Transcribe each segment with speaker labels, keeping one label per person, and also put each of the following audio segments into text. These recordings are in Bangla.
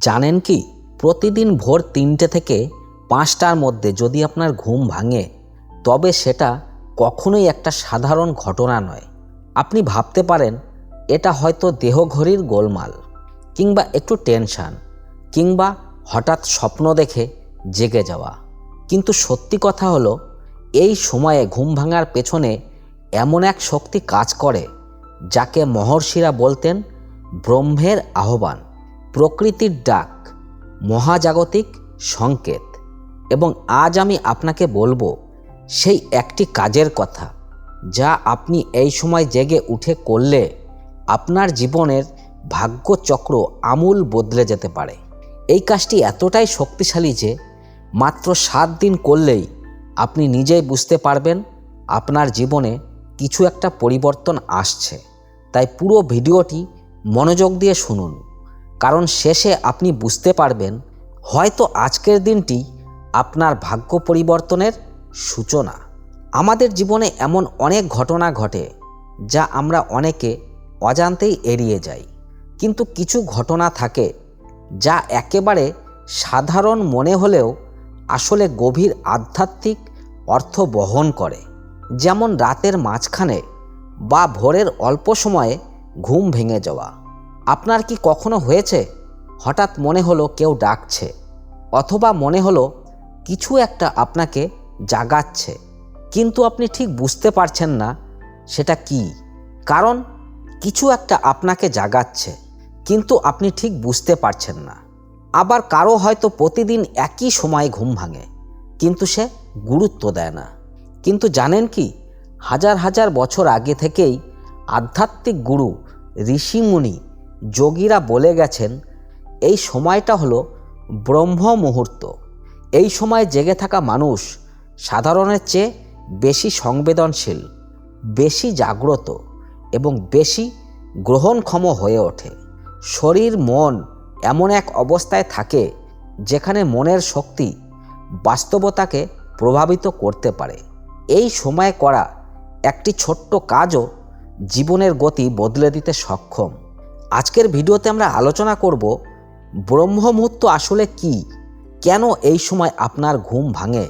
Speaker 1: জানেন কি? প্রতিদিন ভোর তিনটে থেকে পাঁচটার মধ্যে যদি আপনার ঘুম ভাঙে, তবে সেটা কখনোই একটা সাধারণ ঘটনা নয়। আপনি ভাবতে পারেন, এটা হয়তো দেহঘড়ির গোলমাল কিংবা একটু টেনশান কিংবা হঠাৎ স্বপ্ন দেখে জেগে যাওয়া। কিন্তু সত্যি কথা হলো, এই সময়ে ঘুম ভাঙার পেছনে এমন এক শক্তি কাজ করে, যাকে মহর্ষিরা বলতেন ব্রহ্মের আহ্বান। প্রকৃতির ডাক, মহাজাগতিক সংকেত এবং আজ আমি আপনাকে বলব সেই একটি কাজের কথা যা আপনি এই সময় জেগে উঠে করলে আপনার জীবনের ভাগ্যচক্র আমূল বদলে যেতে পারে। এই কাজটি এতটাই শক্তিশালী যে মাত্র সাত দিন করলেই আপনি নিজেই বুঝতে পারবেন আপনার জীবনে কিছু একটা পরিবর্তন আসছে। তাই পুরো ভিডিওটি মনোযোগ দিয়ে শুনুন। কারণ শেষে আপনি বুঝতে পারবেন হয়তো আজকের দিনটি আপনার ভাগ্য পরিবর্তনের সূচনা। আমাদের জীবনে এমন অনেক ঘটনা ঘটে যা আমরা অনেকে অজান্তেই এড়িয়ে যাই। কিন্তু কিছু ঘটনা থাকে যা একেবারে সাধারণ মনে হলেও আসলে গভীর আধ্যাত্মিক অর্থ বহন করে। যেমন রাতের মাঝখানে বা ভোরের অল্প সময়ে ঘুম ভেঙে যাওয়া। আপনার কি কখনো হয়েছে? হঠাৎ মনে হলো কেউ ডাকছে, অথবা মনে হলো কিছু একটা আপনাকে জাগাচ্ছে, কিন্তু আপনি ঠিক বুঝতে পারছেন না সেটা কি। কারণ কিছু একটা আপনাকে জাগাচ্ছে, কিন্তু আপনি ঠিক বুঝতে পারছেন না। আবার কারও হয়তো প্রতিদিন একই সময়ে ঘুম ভাঙে, কিন্তু সে গুরুত্ব দেয় না। কিন্তু জানেন কি, হাজার হাজার বছর আগে থেকেই আধ্যাত্মিক গুরু ঋষিমুনি যোগীরা বলে গেছেন, এই সময়টা হলো ব্রহ্ম মুহূর্ত। এই সময় জেগে থাকা মানুষ সাধারণের চেয়ে বেশি সংবেদনশীল, বেশি জাগ্রত এবং বেশি গ্রহণক্ষম হয়ে ওঠে। শরীর, মন এমন এক অবস্থায় থাকে যেখানে মনের শক্তি বাস্তবতাকে প্রভাবিত করতে পারে। এই সময় করা একটি ছোট্ট কাজও জীবনের গতি বদলে দিতে সক্ষম। আজকের ভিডিওতে আমরা আলোচনা করব ব্রহ্ম মুহূর্ত আসলে কি? কেন এই সময় আপনার ঘুম ভাঙে?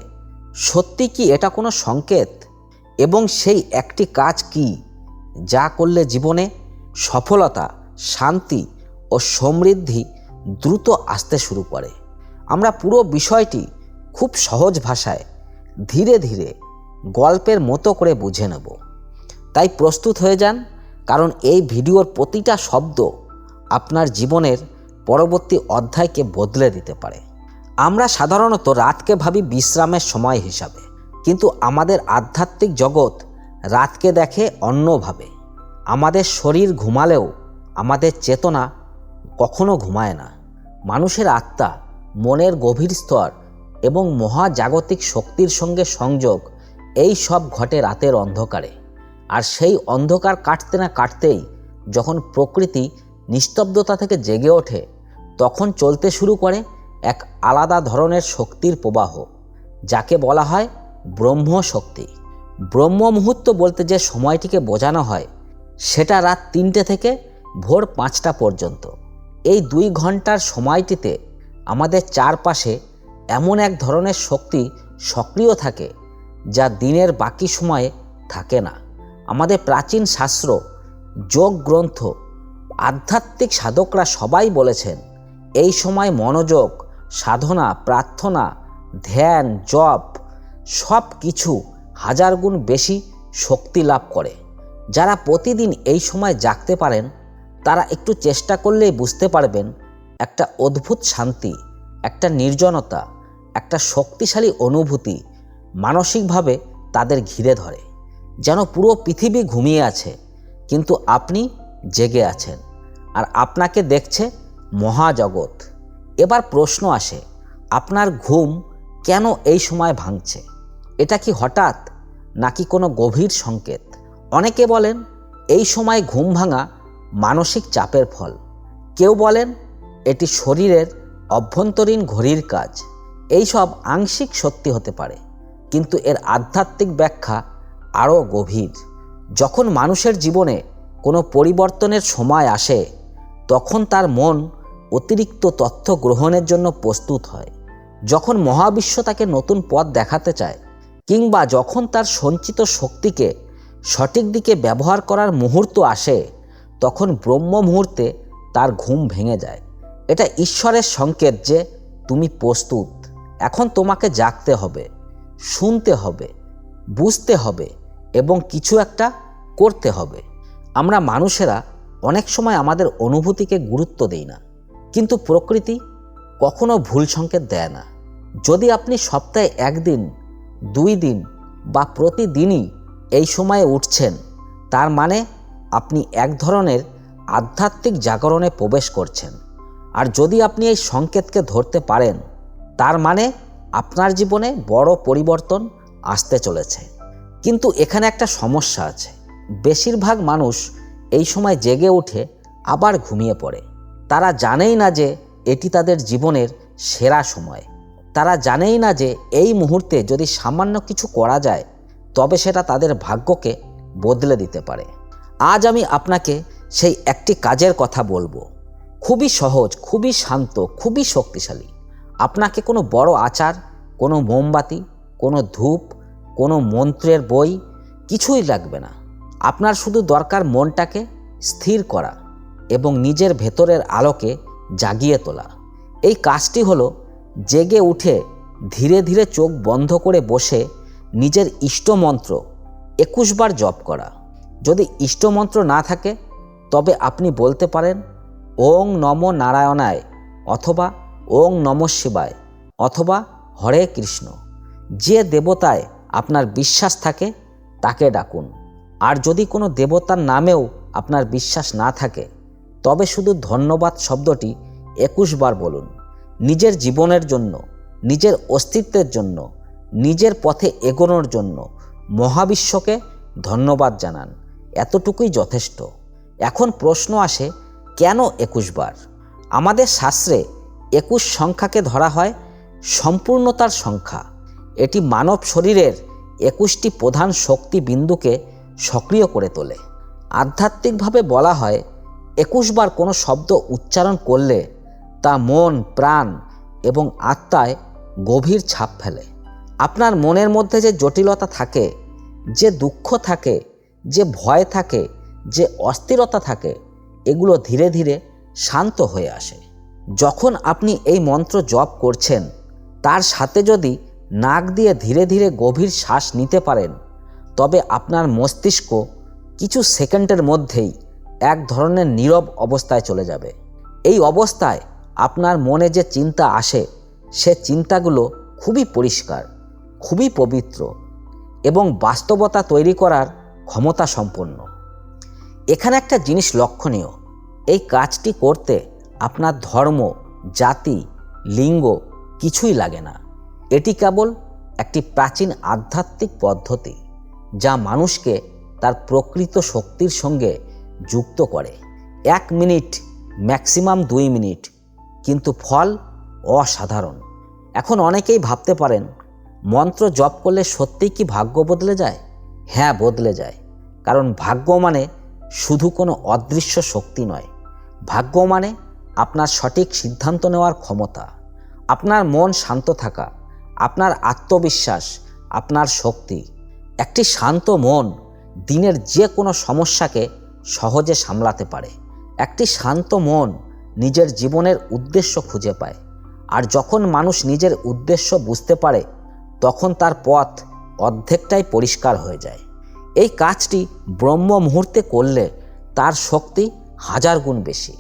Speaker 1: সত্যি কি এটা কোনো সংকেত? এবং সেই একটি কাজ কি? যা করলে জীবনে সফলতা, শান্তি ও সমৃদ্ধি দ্রুত আসতে শুরু করে। আমরা পুরো বিষয়টি খুব সহজ ভাষায় ধীরে ধীরে গল্পের মতো করে বুঝে নেব। তাই প্রস্তুত হয়ে যান কারণ এই ভিডিওর প্রতিটা শব্দ আপনার জীবনের পরবর্তী অধ্যায়কে বদলে দিতে পারে। আমরা সাধারণত রাতকে ভাবি বিশ্রামের সময় হিসাবে, কিন্তু আমাদের আধ্যাত্মিক জগৎ রাতকে দেখে অন্যভাবে। আমাদের শরীর ঘুমালেও আমাদের চেতনা কখনো ঘুমায় না। মানুষের আত্মা, মনের গভীর স্তর এবং মহাজাগতিক শক্তির সঙ্গে সংযোগ, এই সব ঘটে রাতের অন্ধকারে। আর সেই অন্ধকার কাটতে না কাটতেই যখন প্রকৃতি নিস্তব্ধতা থেকে জেগে ওঠে, তখন চলতে শুরু করে এক আলাদা ধরনের শক্তির প্রবাহ, যাকে বলা হয় ব্রহ্ম শক্তি। ব্রহ্ম মুহূর্ত বলতে যে সময়টিকে বোঝানো হয়, সেটা রাত তিনটে থেকে ভোর পাঁচটা পর্যন্ত। এই দুই ঘণ্টার সময়টিতে আমাদের চারপাশে এমন এক ধরনের শক্তি সক্রিয় থাকে, যা দিনের বাকি সময়ে থাকে না। আমাদের প্রাচীন শাস্ত্র, যোগ গ্রন্থ, আধ্যাত্মিক সাধকরা সবাই বলেছেন, এই সময় মনোযোগ, সাধনা, প্রার্থনা, ধ্যান, জপ সব কিছু হাজার গুণ বেশি শক্তি লাভ করে। যারা প্রতিদিন এই সময় জাগতে পারেন, তারা একটু চেষ্টা করলেই বুঝতে পারবেন একটা অদ্ভুত শান্তি, একটা নির্জনতা, একটা শক্তিশালী অনুভূতি মানসিকভাবে তাদের ঘিরে ধরে। যেন পুরো পৃথিবী ঘুমিয়ে আছে, কিন্তু আপনি জেগে আছেন। আর আপনাকে দেখছে মহাজগৎ। এবার প্রশ্ন আসে, আপনার ঘুম কেন এই সময় ভাঙছে? এটা কি হঠাৎ, নাকি কোনো গভীর সংকেত? অনেকে বলেন, এই সময় ঘুম ভাঙা মানসিক চাপের ফল। কেউ বলেন, এটি শরীরের অভ্যন্তরীণ ঘড়ির কাজ। এই সব আংশিক সত্যি হতে পারে, কিন্তু এর আধ্যাত্মিক ব্যাখ্যা আরও গভীর। যখন মানুষের জীবনে কোনো পরিবর্তনের সময় আসে, তখন তার মন অতিরিক্ত তথ্য গ্রহণের জন্য প্রস্তুত হয়। যখন মহাবিশ্ব তাকে নতুন পথ দেখাতে চায়, কিংবা যখন তার সঞ্চিত শক্তিকে সঠিক দিকে ব্যবহার করার মুহূর্ত আসে, তখন ব্রহ্ম মুহূর্তে তার ঘুম ভেঙে যায়। এটা ঈশ্বরের সংকেত যে, তুমি প্রস্তুত। এখন তোমাকে জাগতে হবে, শুনতে হবে। বুঝতে হবে এবং কিছু একটা করতে হবে। আমরা মানুষেরা অনেক সময় আমাদের অনুভূতিকে গুরুত্ব দেই না, কিন্তু প্রকৃতি কখনো ভুল সংকেত দেয় না। যদি আপনি সপ্তাহে একদিন, দুই দিন বা প্রতিদিনই এই সময়ে উঠছেন, তার মানে আপনি এক ধরনের আধ্যাত্মিক জাগরণে প্রবেশ করছেন। আর যদি আপনি এই সংকেতকে ধরতে পারেন, তার মানে আপনার জীবনে বড় পরিবর্তন আসতে চলেছে। কিন্তু এখানে একটা সমস্যা আছে। বেশিরভাগ মানুষ এই সময় জেগে উঠে আবার ঘুমিয়ে পড়ে। তারা জানেই না যে এটি তাদের জীবনের সেরা সময়। তারা জানেই না যে এই মুহূর্তে যদি সামান্য কিছু করা যায়, তবে সেটা তাদের ভাগ্যকে বদলে দিতে পারে। আজ আমি আপনাকে সেই একটি কাজের কথা বলব। খুবই সহজ, খুবই শান্ত, খুবই শক্তিশালী। আপনাকে কোনো বড় আচার, কোনো মোমবাতি, কোনো ধূপ কোনো মন্ত্রের বই কিছুই লাগবে না। আপনার শুধু দরকার মনটাকে স্থির করা এবং নিজের ভেতরের আলোকে জাগিয়ে তোলা। এই কাজটি হলো জেগে উঠে ধীরে ধীরে চোখ বন্ধ করে বসে নিজের ইষ্টমন্ত্র একুশবার জপ করা। যদি ইষ্টমন্ত্র না থাকে, তবে আপনি বলতে পারেন, ওং নম নারায়ণায় অথবা ওং নম শিবায় অথবা হরে কৃষ্ণ যে দেবতায় আপনার বিশ্বাস থাকে, তাকে ডাকুন। আর যদি কোনো দেবতার নামেও আপনার বিশ্বাস না থাকে, তবে শুধু ধন্যবাদ শব্দটি একুশ বার বলুন। নিজের জীবনের জন্য, নিজের অস্তিত্বের জন্য, নিজের পথে এগোনোর জন্য মহাবিশ্বকে ধন্যবাদ জানান। এতটুকুই যথেষ্ট। এখন প্রশ্ন আসে, কেন একুশ বার? আমাদের শাস্ত্রে একুশ সংখ্যাকে ধরা হয় সম্পূর্ণতার সংখ্যা। এটি মানব শরীরের একুশটি প্রধান শক্তি বিন্দুকে সক্রিয় করে তোলে। আধ্যাত্মিকভাবে বলা হয়, একুশ বার কোনো শব্দ উচ্চারণ করলে তা মন, প্রাণ এবং আত্মায় গভীর ছাপ ফেলে। আপনার মনের মধ্যে যে জটিলতা থাকে, যে দুঃখ থাকে, যে ভয় থাকে, যে অস্থিরতা থাকে, এগুলো ধীরে ধীরে শান্ত হয়ে আসে। যখন আপনি এই মন্ত্র জপ করছেন, তার সাথে যদি নাক দিয়ে ধীরে ধীরে গভীর শ্বাস নিতে পারেন। তবে আপনার মস্তিষ্ক কিছু সেকেন্ডের মধ্যেই এক ধরনের নীরব অবস্থায় চলে যাবে। এই অবস্থায় আপনার মনে যে চিন্তা আসে, সে চিন্তাগুলো খুবই পরিষ্কার, খুবই পবিত্র এবং বাস্তবতা তৈরি করার ক্ষমতা সম্পন্ন। এখানে একটা জিনিস লক্ষণীয়, এই কাজটি করতে আপনার ধর্ম, জাতি, লিঙ্গ কিছুই লাগে না। এটি কেবল একটি প্রাচীন আধ্যাত্মিক পদ্ধতি যা মানুষকে তার প্রকৃত শক্তির সঙ্গে যুক্ত করে। এক মিনিট, ম্যাক্সিমাম দুই মিনিট, কিন্তু ফল অসাধারণ। এখন অনেকেই ভাবতে পারেন, মন্ত্র জপ করলে সত্যিই কি ভাগ্য বদলে যায়? হ্যাঁ বদলে যায়। কারণ ভাগ্য মানে শুধু কোনো অদৃশ্য শক্তি নয়। ভাগ্য মানে আপনার সঠিক সিদ্ধান্ত নেওয়ার ক্ষমতা, আপনার মন শান্ত থাকা আপনার আত্মবিশ্বাস, আপনার শক্তি, একটি শান্ত মন দিনের যে কোনো সমস্যাকে সহজে সামলাতে পারে। একটি শান্ত মন নিজের জীবনের উদ্দেশ্য খুঁজে পায়। আর যখন মানুষ নিজের উদ্দেশ্য বুঝতে পারে, তখন তার পথ অর্ধেকটাই পরিষ্কার হয়ে যায়। এই কাজটি ব্রহ্ম মুহূর্তে করলে তার শক্তি হাজার গুণ বেশি।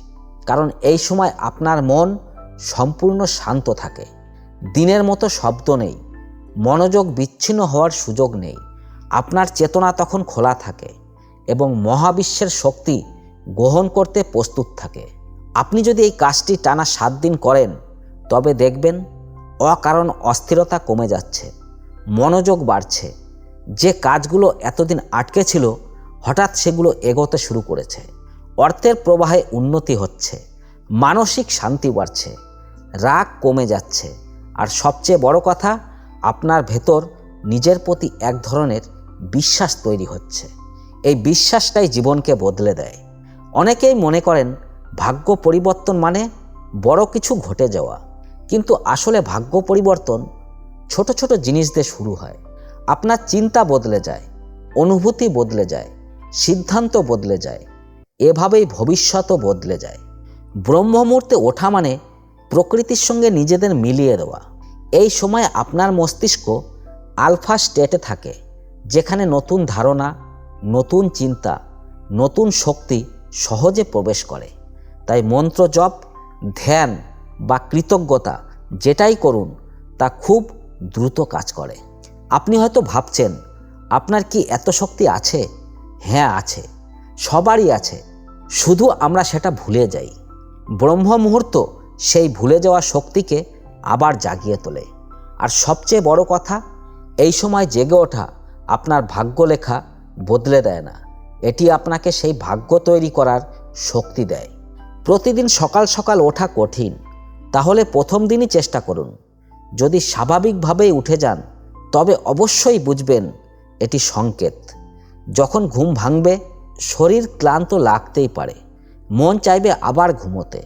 Speaker 1: কারণ এই সময় আপনার মন সম্পূর্ণ শান্ত থাকে। দিনের মতো শব্দ নেই, মনোযোগ বিচ্ছিন্ন হওয়ার সুযোগ নেই। আপনার চেতনা তখন খোলা থাকে এবং মহাবিশ্বের শক্তি গ্রহণ করতে প্রস্তুত থাকে। আপনি যদি এই কাজটি টানা সাত দিন করেন, তবে দেখবেন অকারণ অস্থিরতা কমে যাচ্ছে, মনোযোগ বাড়ছে। যে কাজগুলো এতদিন আটকে ছিল, হঠাৎ সেগুলো এগোতে শুরু করেছে। অর্থের প্রবাহে উন্নতি হচ্ছে, মানসিক শান্তি বাড়ছে, রাগ কমে যাচ্ছে আর সবচেয়ে বড় কথা, আপনার ভেতর নিজের প্রতি এক ধরনের বিশ্বাস তৈরি হচ্ছে। এই বিশ্বাসটাই জীবনকে বদলে দেয়। অনেকেই মনে করেন, ভাগ্য পরিবর্তন মানে বড় কিছু ঘটে যাওয়া। কিন্তু আসলে ভাগ্য পরিবর্তন ছোট ছোট জিনিস দিয়ে শুরু হয়। আপনার চিন্তা বদলে যায়, অনুভূতি বদলে যায়, সিদ্ধান্ত বদলে যায়, এভাবেই ভবিষ্যতও বদলে যায়। ব্রহ্ম মুহূর্তে ওঠা মানে প্রকৃতির সঙ্গে নিজেদের মিলিয়ে দেওয়া। এই সময় আপনার মস্তিষ্ক আলফা স্টেটে থাকে, যেখানে নতুন ধারণা, নতুন চিন্তা, নতুন শক্তি সহজে প্রবেশ করে। তাই মন্ত্র জপ, ধ্যান বা কৃতজ্ঞতা যেটাই করুন, তা খুব দ্রুত কাজ করে। আপনি হয়তো ভাবছেন, আপনার কি এত শক্তি আছে? হ্যাঁ আছে। সবারই আছে। শুধু আমরা সেটা ভুলে যাই। ব্রহ্ম মুহূর্ত সেই ভুলে যাওয়া শক্তিকে আবার জাগিয়ে তোলে। আর সবচেয়ে বড় কথা, এই সময় জেগে ওঠা আপনার ভাগ্য লেখা বদলে দেয় না। এটি আপনাকে সেই ভাগ্য তৈরি করার শক্তি দেয়। প্রতিদিন সকাল সকাল ওঠা কঠিন, তাহলে প্রথম দিনই চেষ্টা করুন। যদি স্বাভাবিকভাবেই উঠে যান, তবে অবশ্যই বুঝবেন এটি সংকেত। যখন ঘুম ভাঙবে, শরীর ক্লান্ত লাগতেই পারে, মন চাইবে আবার ঘুমোতে।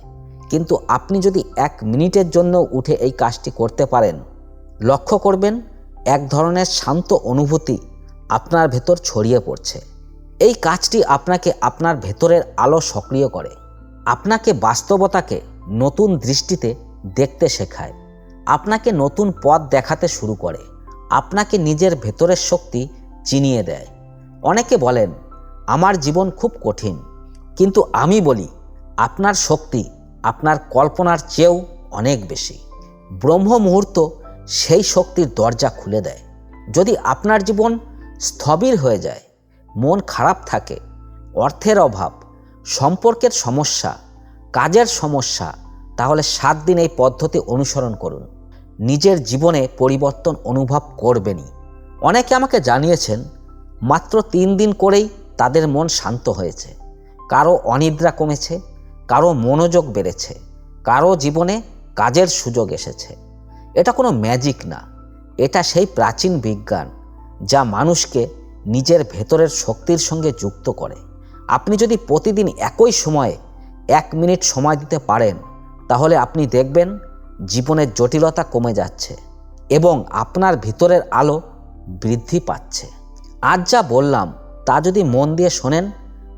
Speaker 1: কিন্তু আপনি যদি এক মিনিটের জন্য উঠে এই কাজটি করতে পারেন, লক্ষ্য করবেন এক ধরনের শান্ত অনুভূতি আপনার ভেতর ছড়িয়ে পড়ছে। এই কাজটি আপনাকে আপনার ভেতরের আলো সক্রিয় করে। আপনাকে বাস্তবতাকে নতুন দৃষ্টিতে দেখতে শেখায়। আপনাকে নতুন পথ দেখাতে শুরু করে। আপনাকে নিজের ভেতরের শক্তি চিনিয়ে দেয়। অনেকে বলেন, আমার জীবন খুব কঠিন। কিন্তু আমি বলি, আপনার শক্তি আপনার কল্পনার চেয়েও অনেক বেশি। ব্রহ্ম মুহূর্ত সেই শক্তির দরজা খুলে দেয়। যদি আপনার জীবন স্থবির হয়ে যায়, মন খারাপ থাকে, অর্থের অভাব, সম্পর্কের সমস্যা, কাজের সমস্যা, তাহলে সাত দিন এই পদ্ধতি অনুসরণ করুন। নিজের জীবনে পরিবর্তন অনুভব করবেনই। অনেকে আমাকে জানিয়েছেন, মাত্র তিন দিন করেই তাদের মন শান্ত হয়েছে, কারও অনিদ্রা কমেছে কারও মনোযোগ বেড়েছে, কারও জীবনে কাজের সুযোগ এসেছে। এটা কোনো ম্যাজিক না। এটা সেই প্রাচীন বিজ্ঞান যা মানুষকে নিজের ভেতরের শক্তির সঙ্গে যুক্ত করে। আপনি যদি প্রতিদিন একই সময়ে এক মিনিট সময় দিতে পারেন, তাহলে আপনি দেখবেন জীবনের জটিলতা কমে যাচ্ছে এবং আপনার ভিতরের আলো বৃদ্ধি পাচ্ছে। আজ যা বললাম তা যদি মন দিয়ে শোনেন,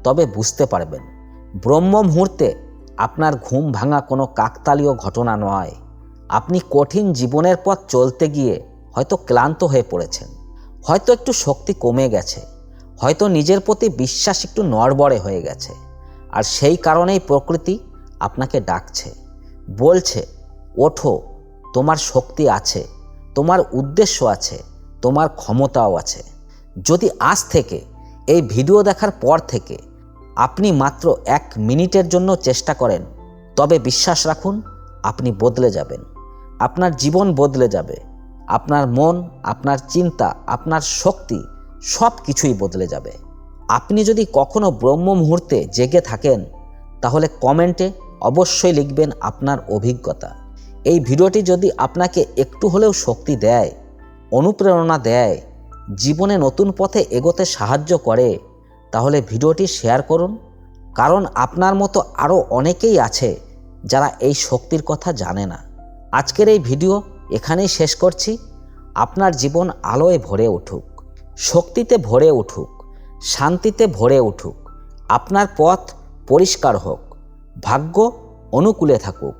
Speaker 1: তবে বুঝতে পারবেন। ব্রহ্ম মুহূর্তে আপনার ঘুম ভাঙা কোনো কাকতালীয় ঘটনা নয়। আপনি কঠিন জীবনের পথ চলতে গিয়ে হয়তো ক্লান্ত হয়ে পড়েছেন। হয়তো একটু শক্তি কমে গেছে। হয়তো নিজের প্রতি বিশ্বাস একটু নড়বড়ে হয়ে গেছে। আর সেই কারণেই প্রকৃতি আপনাকে ডাকছে। বলছে, ওঠো, তোমার শক্তি আছে, তোমার উদ্দেশ্য আছে, তোমার ক্ষমতাও আছে। যদি আজ থেকে, এই ভিডিও দেখার পর থেকে আপনি মাত্র এক মিনিটের জন্য চেষ্টা করেন, তবে বিশ্বাস রাখুন, আপনি বদলে যাবেন। আপনার জীবন বদলে যাবে। আপনার মন, আপনার চিন্তা, আপনার শক্তি সব কিছুই বদলে যাবে। আপনি যদি কখনো ব্রহ্ম মুহূর্তে জেগে থাকেন, তাহলে কমেন্টে অবশ্যই লিখবেন আপনার অভিজ্ঞতা। এই ভিডিওটি যদি আপনাকে একটু হলেও শক্তি দেয়, অনুপ্রেরণা দেয়, জীবনে নতুন পথে এগোতে সাহায্য করে তাহলে ভিডিওটি শেয়ার করুন, কারণ আপনার মতো আরও অনেকেই আছে যারা এই শক্তির কথা জানে না। আজকের এই ভিডিও এখানেই শেষ করছি। আপনার জীবন আলোয় ভরে উঠুক, শক্তিতে ভরে উঠুক, শান্তিতে ভরে উঠুক, আপনার পথ পরিষ্কার হোক, ভাগ্য অনুকূলে থাকুক।